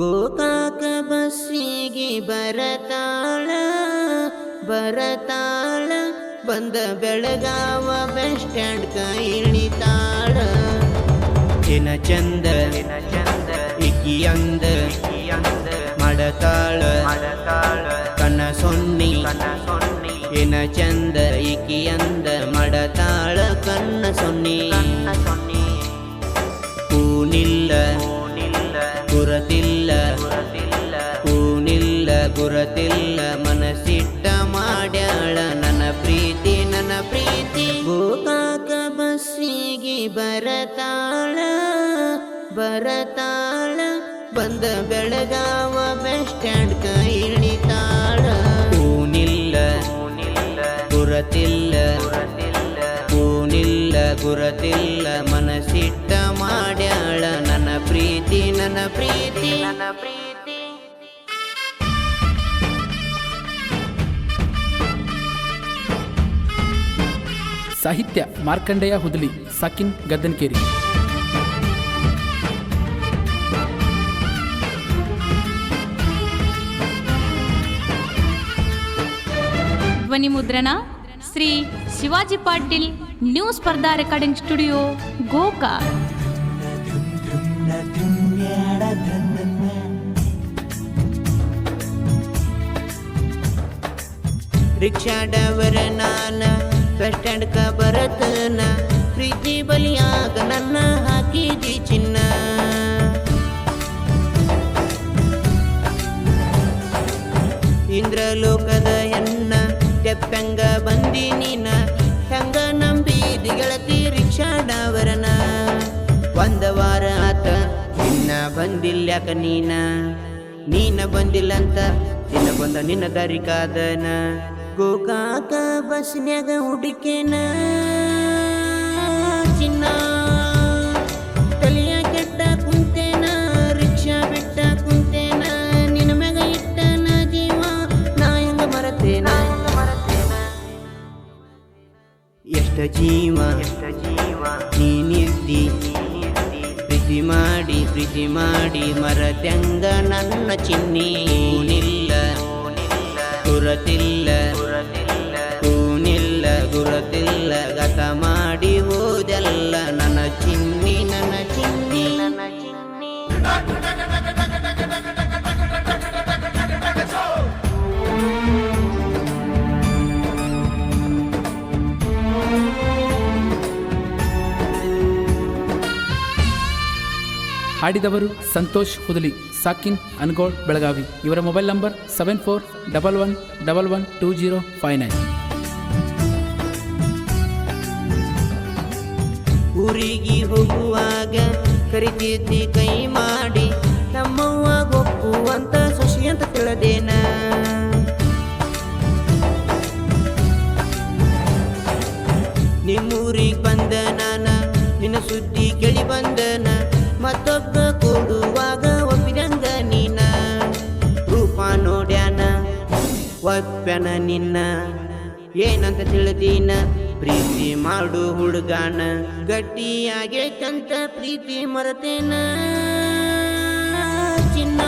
ಗೋಕಾಕ ಬಸ್ಸಿಗೆ ಬರತಾಳ ಬರತಾಳ ಬಂದ ಬೆಳಗಾವ ಬಸ್ ಸ್ಟ್ಯಾಂಡ್ ಕೈಳಿತಾಳ ಚಿನ ಚಂದ ಇಕ್ಕಿ ಅಂದ ಮಡತಾಳ ಕನ ಸೊನ್ನಿ ಕನ ಸೊನ್ನಿ ಎನ ಚಂದ ಇಕ್ಕಿ ಅಂದ ಗುರತಿಲ್ಲ ಮನಸ್ಸಿಟ್ಟ ಮಾಡ್ಯಾಳ ನನ್ನ ಪ್ರೀತಿ ನನ್ನ ಪ್ರೀತಿ. ಗೋಕಾಕ ಬಸ್ಸಿಗೆ ಬರತಾಳ ಬರತಾಳ. ಬಂದ ಬೆಳಗಾವ ಬಸ್ ಸ್ಟ್ಯಾಂಡ್ ಕೈ ಇಳಿತಾಳ ಕೂನಿಲ್ಲ ಗುರತಿಲ್ಲ, ಹೂನಿಲ್ಲ, ಗುರತಿಲ್ಲ ಮನಸ್ಸಿಟ್ಟ ಮಾಡ್ಯಾಳ. ನನ್ನ ಪ್ರೀತಿ ನನ್ನ ಪ್ರೀತಿ ನನ್ನ ಪ್ರೀತಿ. ಸಾಹಿತ್ಯ ಮಾರ್ಕಂಡೇಯ ಹುದಲಿ ಸಾಕಿನ್ ಗದ್ದನ್ಕೇರಿ. ಧ್ವನಿ ಮುದ್ರಣ Shri Shivaji Patil new Spardha recording studio ಗೋಕಾ rickshaw ಡವರ ನಾನ ಬಸ್ ಸ್ಟ್ಯಾಂಡ್ ಕ ಬರತನ ಪ್ರೀತಿ ಬಲಿಯಾಗ ನನ್ನ ಹಾಕಿದಿ ಚಿನ್ನ ಇಂದ್ರಲೋಕದ ಎನ್ನ ತೆಪ್ಪಂಗ ಬಂದಿ ನೀನ ಹೆಂಗ ನಂಬಿ ಗೆಳತಿ ರಿಕ್ಷಾ ಡವರನ ಒಂದ ವಾರ ಆತ ನಿನ್ನ ಬಂದಿಲ್ಯಾಕ ನೀನ ನೀನ ಬಂದಿಲ್ಲ ಅಂತ ನಿನ್ನ ಬಂದ ನಿನ್ನ ದಾರಿ ಕಾದನ ಗೋಕಾಕ ಬಸ್ನ್ಯಾಗ ಹುಡುಕೇನ ಚಿನ್ನ ತಲೆಯ ಕೆಟ್ಟ ಕುಂತೇನ, ರಿಕ್ಷಾ ಬಿಟ್ಟ ಕುಂತೇನ, ನಿನ್ನ ಮ್ಯಾಗ ಇಟ್ಟನ ಜೀವ, ನಾ ಹೆಂಗ ಮರತೇನ. ಎಷ್ಟ ಜೀವ ಎಷ್ಟ ಜೀವ ನೀನಿದ್ದಿ ಪ್ರೀತಿ ಮಾಡಿ ಪ್ರೀತಿ ಮಾಡಿ ಮರತ್ಯಂಗ ನನ್ನ ಚಿನ್ನಿ. ಹಾಡಿದವರು ಸಂತೋಷ್ ಹುದಲಿ, ಸಾಕಿನ್ ಅನ್ಗೋಳ್ ಬೆಳಗಾವಿ. ಇವರ mobile number seven four double one double one two zero five nine ಊರಿಗೆ ಹೋಗುವಾಗ ಕರಿತಿದ್ದಿ ಕೈ ಮಾಡಿ, ನಮ್ಮವ್ವ ಗೊಪ್ಪು ಅಂತ ಸುಶಿ ಅಂತ ತಿಳದೇನ? ನಿಮ್ಮೂರಿಗೆ ಬಂದ ನಾನ, ನಿನ್ನ ಸುದ್ದಿ ಒಪ್ಪನ ನಿನ್ನ. ಏನಂತ ತಿಳಿದೀನ? ಪ್ರೀತಿ ಮಾಡು ಹುಡುಗಾನ. ಗಟ್ಟಿಯಾಗೇಕಂತ ಪ್ರೀತಿ ಮರತೇನ? ಚಿನ್ನ